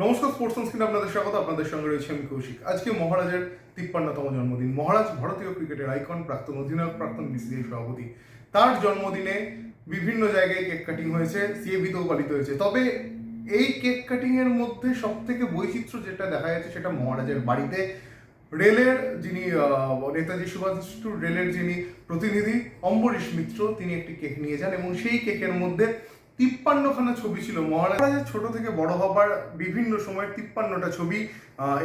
নমস্কার sports screen আপনাদের স্বাগত। আপনাদের সঙ্গে রয়েছে আমি কৌশিক। আজকে মহারাজের তিপ্পান্নতম জন্মদিন। মহারাজ ভারতীয় ক্রিকেটের আইকন প্রাক্তন অধিনায়ক, প্রাক্তন বিসিসিআই সভাপতি। তার জন্মদিনে বিভিন্ন জায়গায় কেক কাটিং হয়েছে সিএবিতেও পালিত হয়েছে। তবে এই কেক কাটিং এর মধ্যে সব থেকে বৈচিত্র্য যেটা দেখা যাচ্ছে সেটা মহারাজের বাড়িতে। রেলের যিনি নেতাজি সুভাষ রেলের যিনি প্রতিনিধি অম্বরীশ মিত্র, তিনি একটি কেক নিয়ে যান এবং সেই কেকের মধ্যে তিপ্পান্নখানা ছবি ছিল মহারাজের ছোট থেকে বড় হবার বিভিন্ন সময় তিপ্পান্নটা ছবি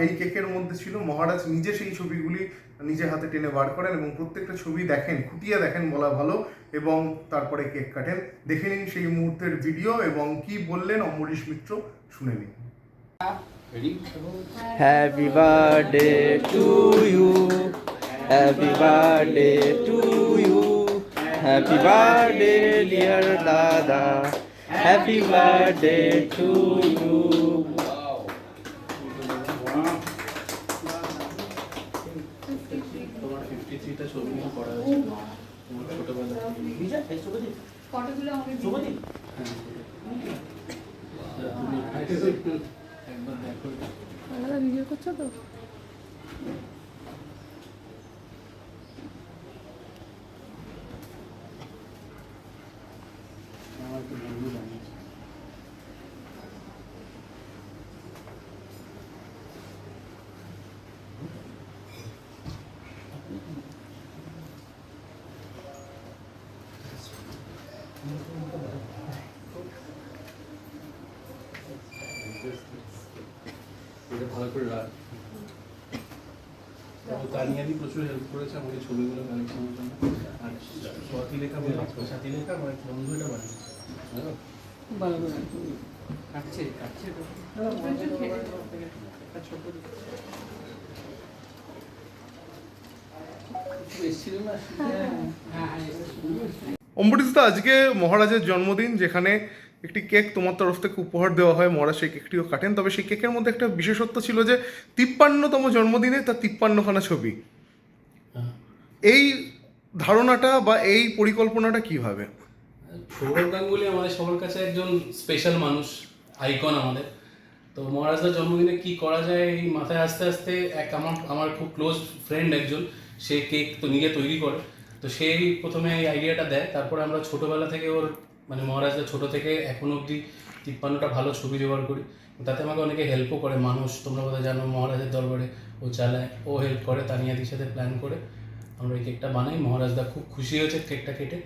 এই কেকের মধ্যে ছিল মহারাজ নিজে সেই ছবিগুলি নিজে হাতে টেনে বার করেন এবং প্রত্যেকটা ছবি দেখেন খুঁটিয়ে দেখেন বলা ভালো এবং তারপরে কেক কাটেন দেখে নিন সেই মুহূর্তের ভিডিও এবং কি বললেন অম্বরীশ মিত্র শুনে নিন Happy birthday to you. Happy birthday to you. Happy birthday, dear Dada. Happy birthday to you. তোমার ফিফটি থ্রিটা ছবি নিয়ে করা আছে তোমার ছোটবেলা ফটোগুলো আমাকে হ্যাঁ, তুমি একবার দেখো আলাদা ভিডিও করছ তো আমার তো বন্ধু বানিয়েছে এটা ভালো করে রাখ। তানিয়াদি প্রচুর হেল্প করেছে আমাকে ছবিগুলো কালেকশনের জন্য। আর স্বাতি লেখা বলে স্বাতি লেখা আমার এক বন্ধু এটা বানিয়েছে জানো? কাটছে কাটছে এসেছিল না? হ্যাঁ হ্যাঁ অম্বরীশদা, আজকে মহারাজের জন্মদিন, যেখানে একটি কেক তোমার তরফ থেকে উপহার দেওয়া হয়, মহারাজ সেই কেকটিও কাটেন। তবে সেই কেকের মধ্যে একটা বিশেষত্ব ছিল যে, তিপ্পান্নতম জন্মদিনে তার তিপ্পান্নখানা ছবি। এই ধারণাটা বা এই পরিকল্পনাটা কীভাবে? সৌরভ গাঙ্গুলি আমাদের সবার কাছে একজন স্পেশাল মানুষ আইকন আমাদের। তো মহারাজদার জন্মদিনে কি করা যায়, এই মাথায় আস্তে আস্তে এক আমার আমার খুব ক্লোজ ফ্রেন্ড একজন, সে কেক তো নিজে তৈরি করে। তো সেই প্রথমে এই আইডিয়াটা দেয়। তারপরে আমরা ছোটোবেলা থেকে ওর মানে মহারাজরা ছোটো থেকে এখন অবধি তিপ্পান্নটা ভালো ছবি জোগাড় করি। তাতে আমাকে অনেকে হেল্পও করে, মানুষ তোমরা বোধহয় জানো, মহারাজের দরবারে ও চালায়, ও হেল্প করে, তানিয়াদির সাথে প্ল্যান করে। আমরা এই কেকটা বানাই। মহারাজদা খুব খুশি হয়েছে কেকটা কেটে।